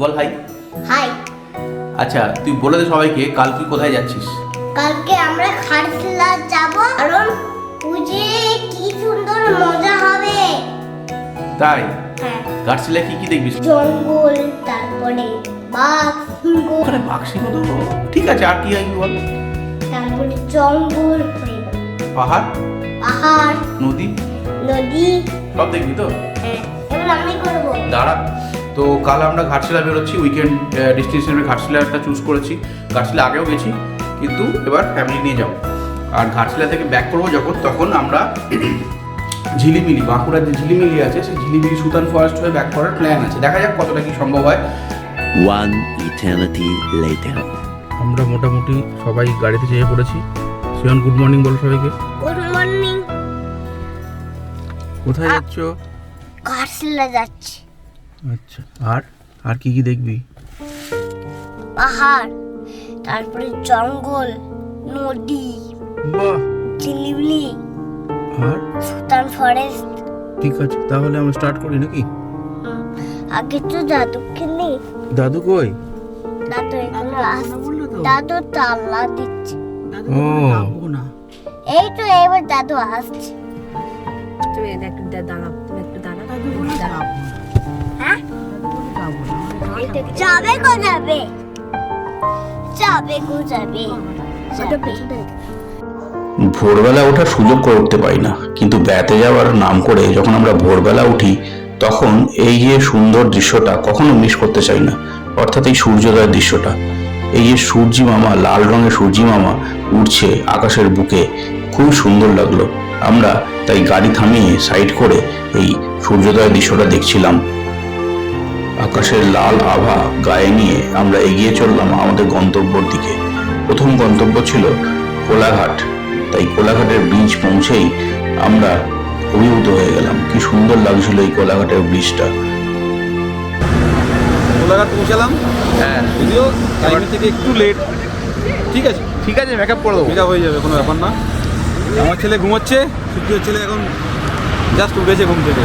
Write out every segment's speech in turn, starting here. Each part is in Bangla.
বল হাই হাই আচ্ছা তুই বলে দে সবাইকে কাল তুই কোথায় যাচ্ছিস? কালকে আমরা খারসিলা যাব কারণ পুজে কি সুন্দর মজা হবে। তাই? হ্যাঁ। গাছশিলা কি কি দেখবি? জঙ্গল তারপরে বাঘ সিংহ। ওখানে বাক্সিং তো ঠিক আছে আর কি আসবি বল? তারপরে জঙ্গল পাহাড়? পাহাড়। নদী? নদী। সব দেখবি তো? হ্যাঁ এবার আমি করব। দাঁড়া। তো কাল আমরা ঘাটশিলা বেরোচ্ছি উইকেন্ড ডেস্টিনেশনে ঘাটশিলা একটা চুজ করেছি। ঘাটশিলা আগেও গেছি কিন্তু এবার ফ্যামিলি নিয়ে যাব। আর ঘাটশিলা থেকে ব্যাক করব যখন তখন আমরা ঝিলিমিলি বাঁকুড়ার যে ঝিলিমিলি আছে সেই ঝিলিমিলি সুতান ফরেস্ট হয়ে ব্যাক করার প্ল্যান আছে। দেখা যাক কতটা কি সম্ভব হয়। One eternity later. আমরা মোটামুটি সবাই গাড়িতে চেয়ে পড়েছি। সুয়ন গুড মর্নিং বলো সবাইকে। গুড মর্নিং কোথায় যাচ্ছ? ঘাটশিলা যাচ্ছি। আচ্ছা আর? আর কি কি দেখবি? পাহাড় তারপরে জঙ্গল নদী বাহ! ঝিলিবিলি আর? সুতান ফরেস্ট। ঠিক আছে তাহলে আমরা স্টার্ট করি নাকি? আগে তো দাদু কিনে দাদু কই? দাদু এগুলো আসছে দাদু তাল্লা দিচ্ছে। ও। এই তো এবার দাদু আসছে। তুমি একটু দাঁড়াও তুমি একটু দাঁড়াও। দাঁড়াও হ্যাঁ যাবে গো যাবে। যাবে যাবে। যাবে। ভোরবেলা ওঠার সুযোগ করে উঠতে পারি না কিন্তু বেড়াতে যাওয়ার নাম করে যখন আমরা ভোরবেলা উঠি তখন এই যে সুন্দর দৃশ্যটা কখনো মিস করতে চাই না। অর্থাৎ এই সূর্যোদয়ের দৃশ্যটা। এই যে সূর্যি মামা লাল রঙের সূর্যি মামা উঠছে আকাশের বুকে খুব সুন্দর লাগল। আমরা তাই গাড়ি থামিয়ে সাইড করে এই সূর্যোদয়ের দৃশ্যটা দেখছিলাম। আকাশের লাল আভা গায়ে নিয়ে আমরা এগিয়ে চললাম আমাদের গন্তব্যর দিকে। প্রথম গন্তব্য ছিল কোলাঘাট। তাই কোলাঘাটের ব্রিজ পৌঁছেই আমরা অভিভূত হয়ে গেলাম। কি সুন্দর লাগছিল এই কোলাঘাটের ব্রিজটা কোলাঘাট পৌঁছালাম। হ্যাঁ। যদিও টাইমের থেকে একটু লেট ঠিক আছে? ঠিক আছে মেকআপ করে দেবো। পিক হয়ে যাবে কোনো ব্যাপার না। আমার ছেলে ঘুমোচ্ছে সূর্যের ছেলে এখন জাস্ট উঠেছে ঘুম থেকে।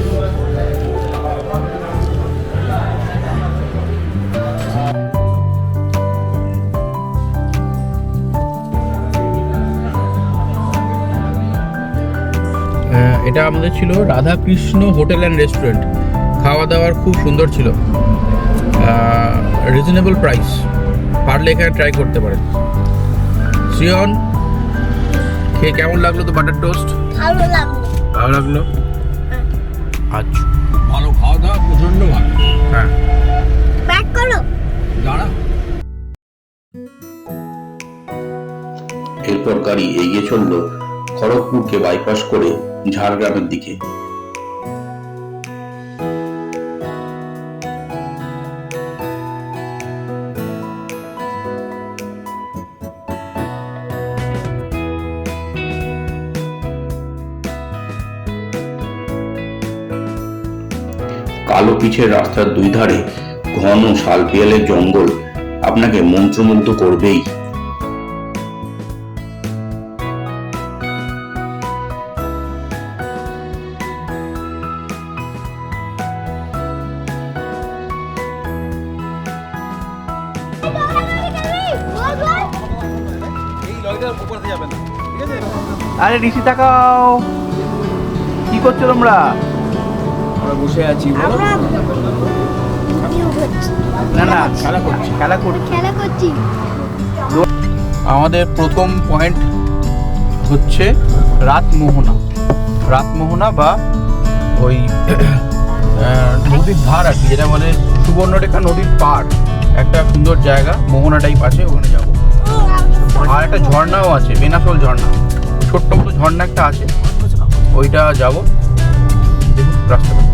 এটা আমাদের ছিল রাধাকৃষ্ণ হোটেল অ্যান্ড রেস্টুরেন্ট। খাওয়া দাওয়ার খুব সুন্দর ছিল। রিজনেবল প্রাইস পারলে এখানে ট্রাই করতে পারেন। সিয়ন খেয়ে কেমন লাগল তো বাটার টোস্ট ভালো লাগল। ভালো লাগল? আচ্ছা। ভালো খাওয়া দাওয়া প্রচণ্ড ভালো। হ্যাঁ। ব্যাক করো। দাঁড়া। এরপর গাড়ি এগিয়ে চলল খড়গপুরকে বাইপাস করে ঝাড়গ্রামের দিকে। কালো পিচের রাস্তার দুই ধারে ঘন শালপিয়ালের জঙ্গল আপনাকে মন্ত্রমুগ্ধ করবেই। উপরে যাবে না ঠিক আছে? আরে ঋষি তাকাও। কি করছ তোমরা? আমরা বসে আছি না না খেলা করছি। খেলা করছি। খেলা করছি। আমাদের প্রথম পয়েন্ট হচ্ছে রাতমোহনা। রাতমোহনা বা ওই আহ, নদীর ধার আর কি যেটা বলে সুবর্ণরেখা নদীর পাড়। একটা সুন্দর জায়গা মোহনা টাইপ আছে ওখানে যাব। আর একটা ঝর্ণাও আছে বেনাসোল ঝর্ণা। ছোট্ট মতো ঝর্ণা একটা আছে। ওইটা যাব। দেখুন, রাস্তাটা।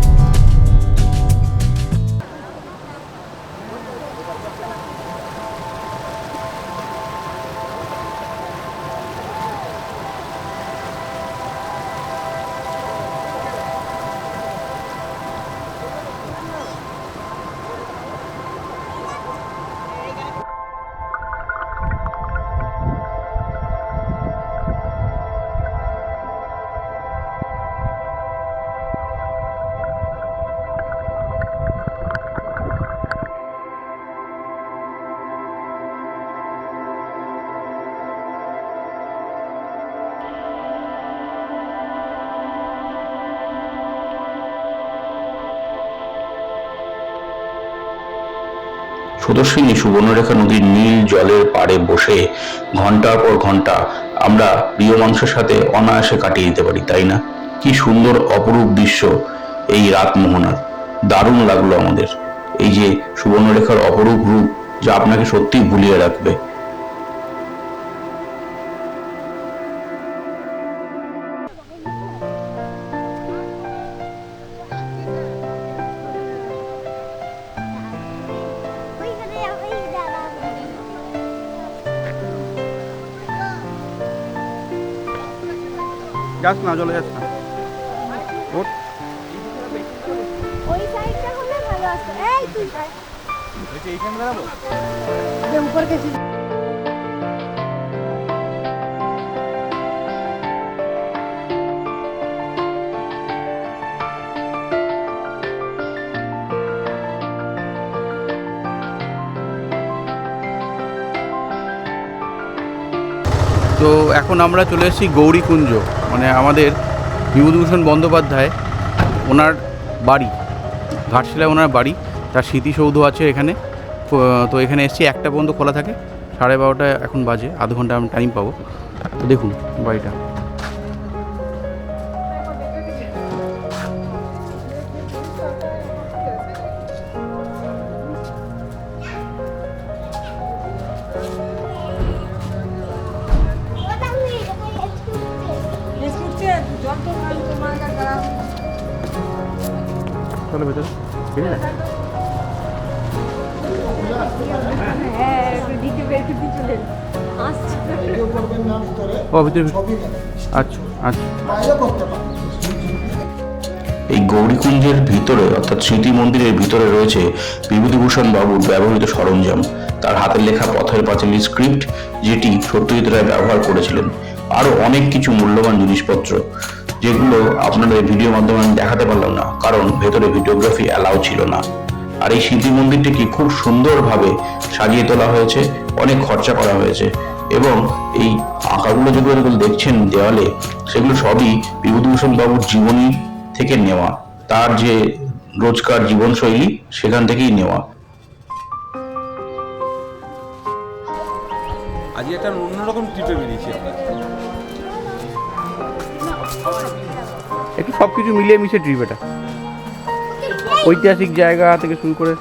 স্রোতস্বিনী সুবর্ণরেখা নদীর নীল জলের পাড়ে বসে ঘণ্টার পর ঘণ্টা আমরা প্রিয় মানুষের সাথে অনায়াসে কাটিয়ে দিতে পারি, তাই না? কি সুন্দর অপরূপ দৃশ্য এই রাত মোহনার। দারুণ লাগল আমাদের। এই যে সুবর্ণরেখার অপরূপ রূপ, যা আপনাকে সত্যিই ভুলিয়ে রাখবে। যাস না চলে যাস না। ওঠ। ওই সাইডটা হলে ভালো আছে এই তুই তো এখন আমরা চলে এসেছি গৌরীকুঞ্জ মানে আমাদের বিভূতিভূষণ বন্দ্যোপাধ্যায় ওনার বাড়ি, ঘাটশিলায় ওনার বাড়ি, তার স্মৃতিসৌধ আছে এখানে। তো- এখানে এসছি, একটা পর্যন্ত খোলা থাকে, সাড়ে বারোটা এখন বাজে, আধ ঘণ্টা আমি টাইম পাবো। তো দেখুন বাড়িটা। চলো ভেতরে বেরিয়ে। আচ্ছা আচ্ছা। এই গৌরীকুঞ্জের ভিতরে, অর্থাৎ স্মৃতি মন্দিরের ভিতরে রয়েছে বিভূতিভূষণ বাবুর ব্যবহৃত সরঞ্জাম। তার হাতের লেখা পথের পাঁচালী স্ক্রিপ্ট যেটি সত্যজিৎ রায় ব্যবহার করেছিলেন। আরও অনেক কিছু মূল্যবান জিনিসপত্র। যেগুলো আপনাদের ভিডিও মাধ্যমে আমি দেখাতে পারলাম না, কারণ ভেতরে ভিডিওগ্রাফি অ্যালাউ ছিল না। আর এই স্মৃতি মন্দিরটিকে খুব সুন্দরভাবে সাজিয়ে তোলা হয়েছে, অনেক খরচা করা হয়েছে। এবং এই আঁকাগুলো যেগুলো দেখছেন দেওয়ালে, সেগুলো সবই বিভূতিভূষণ বাবুর জীবনী থেকে নেওয়া। তার যে রোজকার জীবনশৈলী, সেখান থেকেই নেওয়া। আজকে একটা অন্যরকম ট্রিপে বেরিয়েছি আমরা। একটু সব কিছু মিলিয়ে মিশে ট্রিপ এটা। ঐতিহাসিক জায়গা থেকে শুরু করে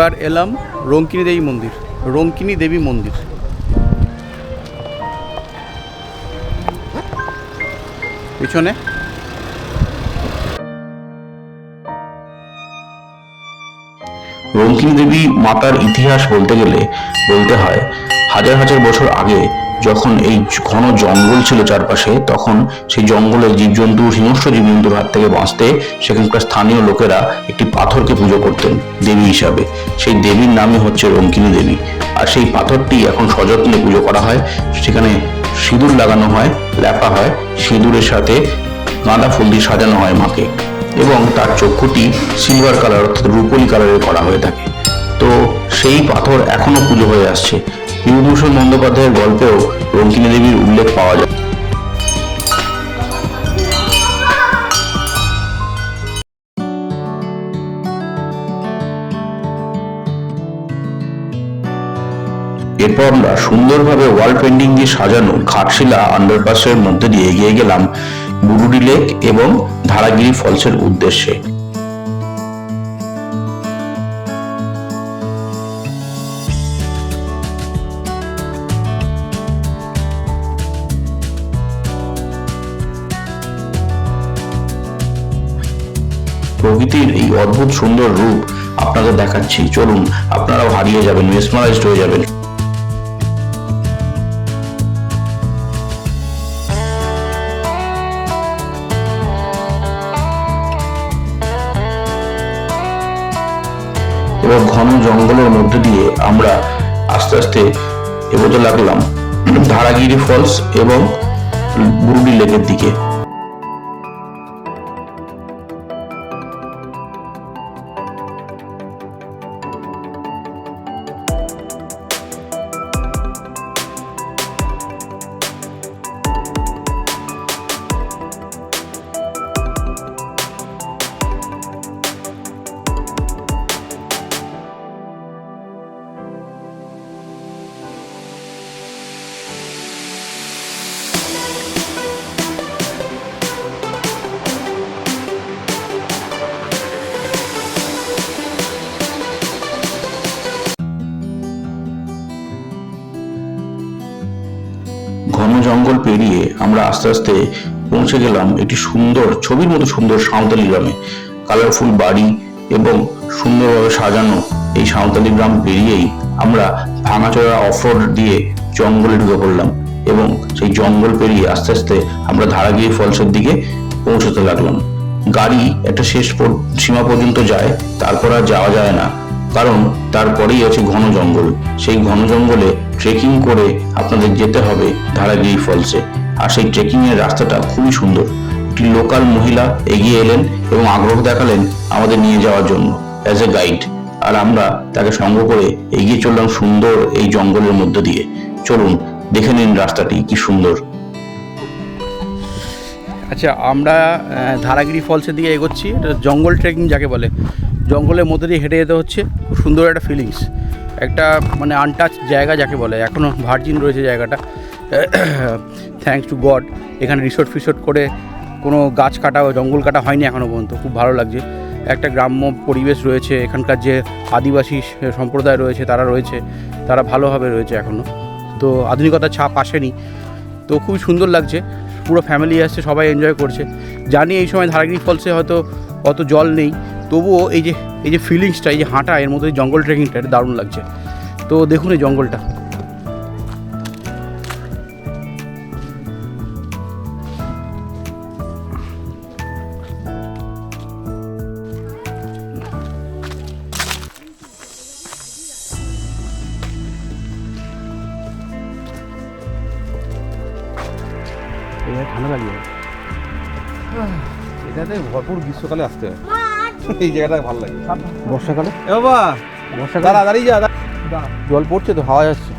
এবার এলাম রঙ্কিনী দেবী মন্দির, রঙ্কিনী দেবী মন্দির। পিছনে। রঙ্কিনী দেবী মাতার ইতিহাস বলতে গেলে বলতে হয়, হাজার হাজার বছর আগে যখন এই ঘন জঙ্গল ছিল চারপাশে, তখন সেই জঙ্গলের জীবজন্তু, হিংস্র জীবজন্তুর হাত থেকে বাঁচতে সেখানকার স্থানীয় লোকেরা একটি পাথরকে পুজো করতেন, দেবী হিসাবে। সেই দেবীর নামই হচ্ছে রঙ্কিনী দেবী। আর সেই পাথরটি এখন সযত্নে পুজো করা হয়। সেখানে সিঁদুর লাগানো হয় লেপা হয়। সিঁদুরের সাথে গাঁদা ফুল দিয়ে সাজানো হয় মাকে। এবং তার চক্ষুটি সিলভার কালার অর্থাৎ রূপলি কালারের করা হয়ে থাকে। তো সেই পাথর এখনও পুজো হয়ে আসছে। বিভূতিভূষণ বন্দ্যোপাধ্যায়ের গল্পেও রঙ্কিনী দেবীর উল্লেখ পাওয়া যায়। এরপর আমরা সুন্দরভাবে ওয়াল পেন্টিং দিয়ে সাজানো ঘাটশিলা আন্ডারপাসের মধ্যে দিয়ে এগিয়ে গেলাম বুরুডি লেক এবং ধারাগিরি ফলসের উদ্দেশ্যে। প্রকৃতির এই অদ্ভুত সুন্দর রূপ আপনাদের দেখাচ্ছি। চলুন, আপনারাও হারিয়ে যাবেন মেসমারাইজড হয়ে যাবেন। এবার ঘন জঙ্গলের মধ্যে দিয়ে আমরা আস্তে আস্তে এগোতে লাগলাম। ধারাগিরি ফলস এবং বুরুডি লেকের দিকে। আমরা আস্তে আস্তে পৌঁছে গেলাম একটি সুন্দর, ছবির মতো সুন্দর সাঁওতালি গ্রামে। কালারফুল বাড়ি এবং সুন্দরভাবে সাজানো এই সাঁওতালি গ্রাম পেরিয়েই আমরা ভাঙাচোরা অফরোড দিয়ে জঙ্গলে ঢুকে পড়লাম এবং সেই জঙ্গল পেরিয়ে আস্তে আস্তে আমরা ধারাগিরি ফলসের দিকে পৌঁছতে লাগলাম। গাড়ি একটা শেষ সীমা পর্যন্ত যায়, তারপর আর যাওয়া যায় না। কারণ তারপরেই আছে ঘন জঙ্গল। সেই ঘন জঙ্গলে ট্রেকিং করে আপনাদের যেতে হবে ধারাগিরি ফলসে। আর সেই ট্রেকিং এর রাস্তাটা খুবই সুন্দর। একটি লোকাল মহিলা এগিয়ে এলেন এবং আগ্রহ দেখালেন আমাদের নিয়ে যাওয়ার জন্য অ্যাজ এ গাইড আর আমরা তাকে সঙ্গ করে এগিয়ে চললাম সুন্দর এই জঙ্গলের মধ্য দিয়ে। চলুন, দেখে নিন রাস্তাটি কি সুন্দর। আচ্ছা আমরা ধারাগিরি ফলসের দিকে এগোচ্ছি। এটা জঙ্গল ট্রেকিং যাকে বলে। জঙ্গলের মধ্যে দিয়ে হেঁটে যেতে হচ্ছে। খুব সুন্দর একটা ফিলিংস একটা মানে আনটাচ জায়গা যাকে বলে। এখনও ভার্জিন রয়েছে জায়গাটা। থ্যাঙ্কস টু গড এখানে রিসোর্ট ফিসোর্ট করে কোনো গাছ কাটা জঙ্গল কাটা হয়নি এখনও পর্যন্ত। খুব ভালো লাগছে। একটা গ্রাম্য পরিবেশ রয়েছে, এখানকার যে আদিবাসী সম্প্রদায় রয়েছে, তারা রয়েছে, তারা ভালোভাবে রয়েছে এখনও তো আধুনিকতার ছাপ আসেনি। তো খুবই সুন্দর লাগছে। পুরো ফ্যামিলি আসছে, সবাই এনজয় করছে। জানি এই সময় ধারাগিরি ফলসে হয়তো অত জল নেই। তবুও এই যে এই যে ফিলিংসটা এই যে হাঁটা, এর মধ্যে জঙ্গল ট্রেকিংটা দারুণ লাগছে। তো দেখুন এই জঙ্গলটা। এটাতে ভরপুর গ্রীষ্মকালে আসতে হয়। এই জায়গাটা ভালো লাগে। বর্ষাকালে? এ বাবা বর্ষাকালে? দাঁড়া দাঁড়িয়ে যা জল পড়ছে তো হাওয়া যাচ্ছে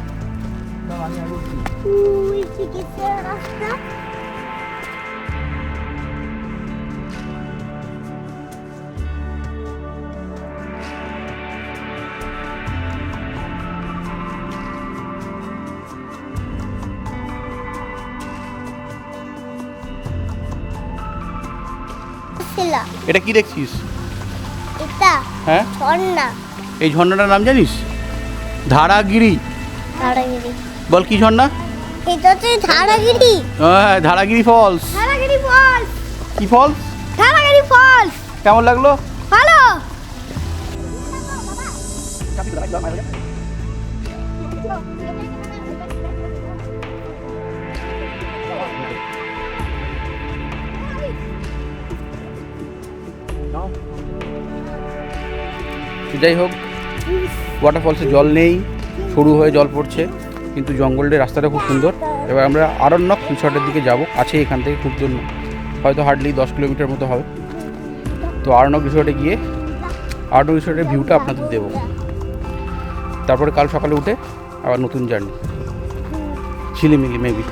এটা কি দেখছিস? এটা হ্যাঁ? ঝর্ণা। এই ঝর্ণাটার নাম জানিস? ধারাগিরি। ধারাগিরি। বল কি ঝর্ণা? এটা হচ্ছে ধারাগিরি। হ্যাঁ ধারাগিরি ফলস। ধারাগিরি ফলস। কি ফলস? ধারাগিরি ফলস। কেমন লাগল? ভালো। যাই হোক ওয়াটারফলসে জল নেই, সরু হয়ে জল পড়ছে, কিন্তু জঙ্গলের রাস্তাটা খুব সুন্দর। এবার আমরা আরণ্যক রিসর্টের দিকে যাব, আছে এখান থেকে খুব দূর হয়তো হার্ডলি দশ কিলোমিটার মতো হবে। তো আরণ্যক রিসর্টে গিয়ে, আরণ্যক রিসর্টের ভিউটা আপনাদের দেবো। তারপরে কাল সকালে উঠে আবার নতুন জার্নি ঝিলিমিলি মেবি